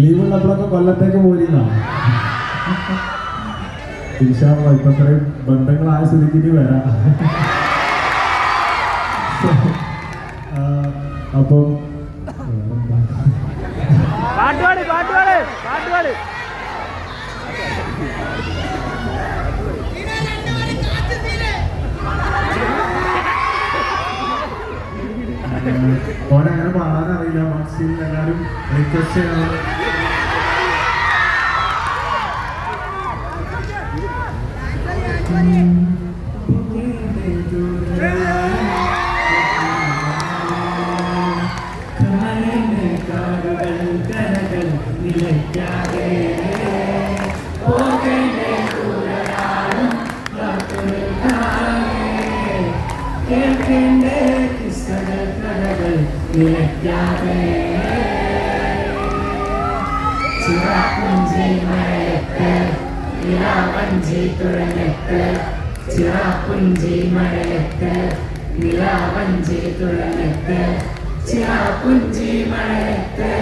Leave ഉള്ളപ്പോഴൊക്കെ കൊല്ലത്തേക്ക് പോയിരുന്ന ഇൻഷാള്ള ഇപ്പൊ ഇത്രയും ബന്ധങ്ങളായ സ്ഥിതിക്ക് ഇനി വരാം. അപ്പം ഓനെ അങ്ങനെ പാടാനറിയില്ല പക്ഷേ എല്ലാവരും റിക്വസ്റ്റ് ചെയ്യണം. നിലാവഞ്ചി തുഴഞ്ഞെത്ത് ചിറാപ്പുഞ്ചി മഴയത്ത് നിലാവഞ്ചി തുഴഞ്ഞെത്ത് ചിറാപ്പുഞ്ചി മഴയത്ത്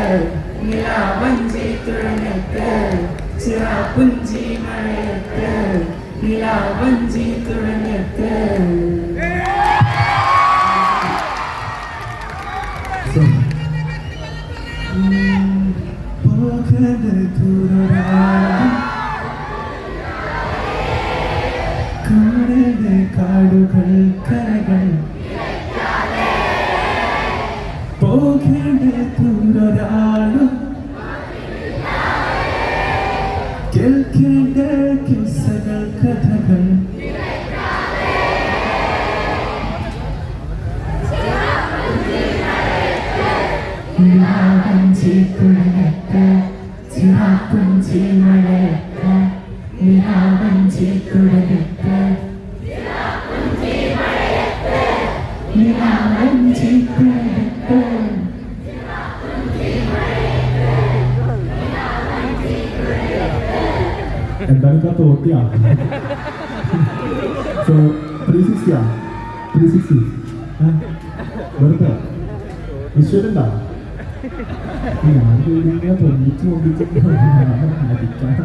നിലാവഞ്ചി തുഴഞ്ഞെത്ത് ചിറാപ്പുഞ്ചി മഴയത്ത് നിലാവഞ്ചി കാടുകൾ കരകൾ. പോകേണ്ട ദൂരൊരാളും തുഴഞ്ഞെത്ത് നിലാവഞ്ചി തുഴഞ്ഞെത്ത് എന്താണ് ഇപ്പൊ തോട്ടിയാ സോ ത്രീ സിക്സ്റ്റിയാ ത്രീ സിക്സ്റ്റി വെറുതെ വിശ്വലുണ്ടാ ഞാൻ ഇങ്ങനെ പൊന്നിച്ച് പൊന്നിച്ച് ചക്കാണ്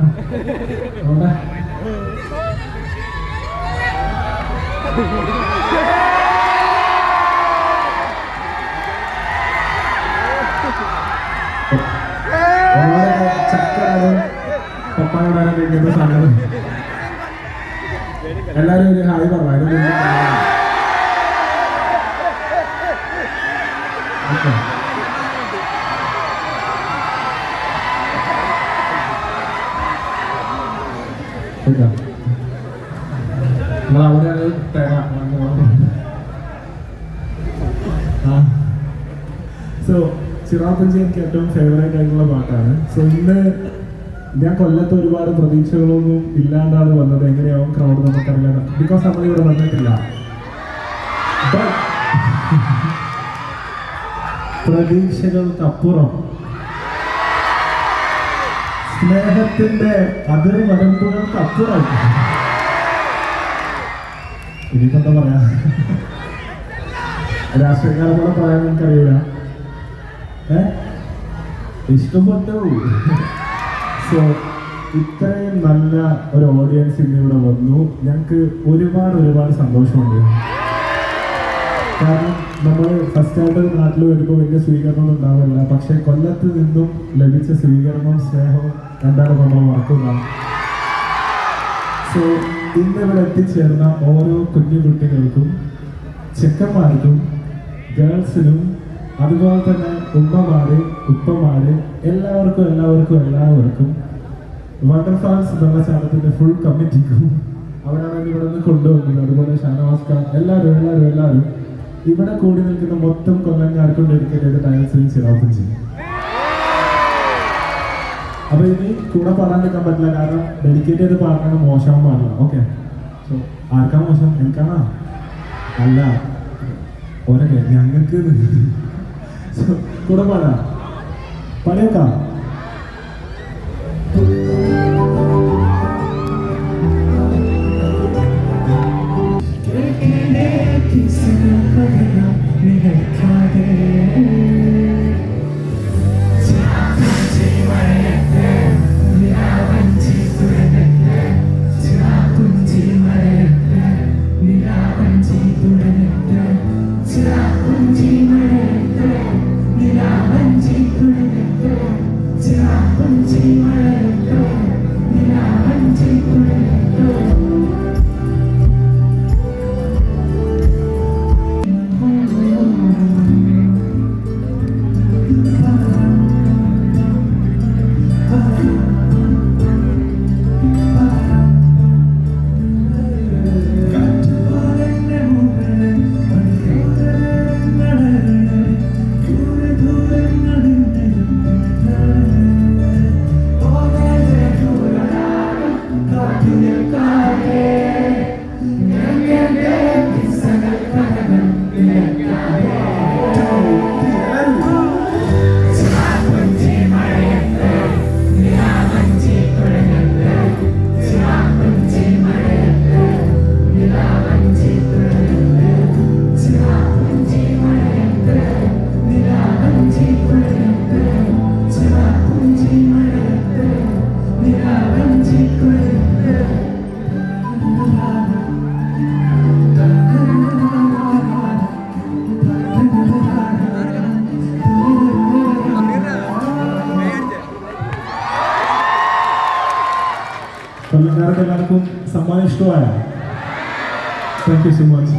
പപ്പായോടാണ് എല്ലാരും ഒരു ഹായ് പറഞ്ഞു നിങ്ങൾ മുന്നേ തേങ്ങ സോ ചിറാപ്പഞ്ചി എനിക്ക് ഏറ്റവും ഫേവറേറ്റ് ആയിട്ടുള്ള പാട്ടാണ്. സോ ഇന്ന് ഞാൻ കൊല്ലത്ത് ഒരുപാട് പ്രതീക്ഷകളൊന്നും ഇല്ലാണ്ടാണ് വന്നത്. എങ്ങനെയാവും ക്രൗഡ് നമുക്കറിയാം ബിക്കോസ് നമ്മൾ ഇവിടെ വന്നിട്ടില്ല പ്രതീക്ഷകൾക്കപ്പുറം സ്നേഹത്തിന്റെ അതിർവരമ്പുകൾക്കപ്പുറം ഇനിയിപ്പോ പറയാ? രാഷ്ട്രീയക്കാരെ കൂടെ പറയാൻ എനിക്കറിയില്ല. ഏ? ഇഷ്ടപ്പെട്ടു. സോ ഇത്രയും നല്ല ഒരു ഓഡിയൻസ് ഇന്ന് ഇവിടെ വന്നു. ഞങ്ങൾക്ക് ഒരുപാട് ഒരുപാട് സന്തോഷമുണ്ട്. കാരണം നമ്മൾ ഫസ്റ്റ് ആയിട്ട് നാട്ടിൽ വരുമ്പോൾ വലിയ സ്വീകരണം ഉണ്ടാവില്ല. പക്ഷെ കൊല്ലത്ത് നിന്നും ലഭിച്ച സ്വീകരണവും സ്നേഹവും എന്താണ് നമ്മൾ മറക്കുക സോ ഇന്ന് ഇവിടെ എത്തിച്ചേർന്ന ഓരോ കുഞ്ഞു കുട്ടികൾക്കും ചെക്കന്മാർക്കും ഗേൾസിനും അതുപോലെ തന്നെ ഉമ്മമാര് ഉപ്പമാര് എല്ലാവർക്കും എല്ലാവർക്കും എല്ലാവർക്കും വാട്ടർഫാൾസ് വെള്ളച്ചാട്ടത്തിന്റെ ഫുൾ കമ്മിറ്റിക്കും അവരാണ് ഇവിടെ നിന്ന് കൊണ്ടുവന്നത് അതുപോലെ ഷാനവാസ്ക എല്ലാവരും എല്ലാവരും എല്ലാവരും ഇവിടെ കൂടി നിൽക്കുന്ന മൊത്തം കൊല്ലങ്ങാർക്കും ഡെഡിക്കേറ്റ് ചെയ്ത ടയൽസിനും ചിറാപ്പും ചെയ്യും അപ്പൊ ഇനി കൂടെ പാടാൻ നിൽക്കാൻ പറ്റില്ല കാരണം ഡെഡിക്കേറ്റ് ചെയ്ത് പാടുന്നത് മോശം പാടില്ല. ഓക്കെ സോ ആർക്കാ മോശം? എനിക്കാണോ? അല്ല. ഓരോ ഞങ്ങൾക്ക് കൂടെ പാടാ പാടിയേക്കാം എല്ലാവർക്കും സമ്മാനം ഇഷ്ടമായ? Thank you so much